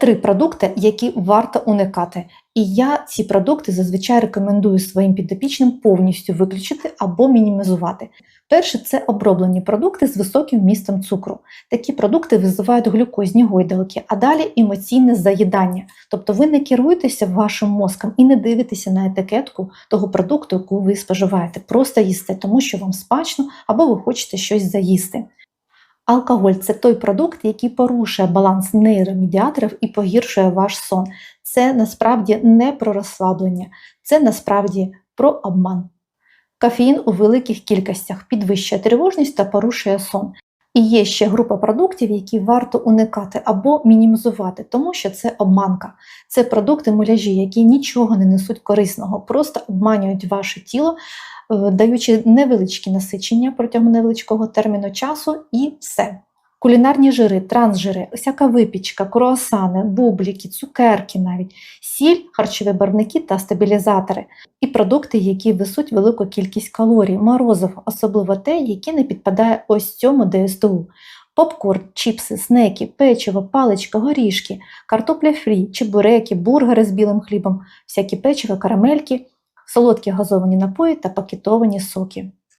Три продукти, які варто уникати. І я ці продукти зазвичай рекомендую своїм підопічним повністю виключити або мінімізувати. Перше це оброблені продукти з високим вмістом цукру. Такі продукти визивають глюкозні гойдалки, а далі емоційне заїдання. Тобто ви не керуєтеся вашим мозком і не дивитеся на етикетку того продукту, яку ви споживаєте. Просто їсте, тому що вам смачно або ви хочете щось заїсти. Алкоголь це той продукт, який порушує баланс нейромедіаторів і погіршує ваш сон. Це насправді не про розслаблення, це насправді про обман. Кофеїн у великих кількостях підвищує тривожність та порушує сон. І є ще група продуктів, які варто уникати або мінімізувати, тому що це обманка. Це продукти муляжі, які нічого не несуть корисного, просто обманюють ваше тіло, е, даючи невеличкі насичення протягом невеличкого терміну часу, і все. Кулінарні жири, трансжири, всяка випічка, круасани, бубліки, цукерки навіть, сіль, харчові барвники та стабілізатори, і продукти, які висуть велику кількість калорій, морозиво, особливо те, яке не підпадає ось цьому ДСТУ. Попкорн, чіпси, снеки, печиво, паличка, горішки, картопля фрі, чебуреки, бургери з білим хлібом, всякі печиво, карамельки, солодкі газовані напої та пакетовані соки.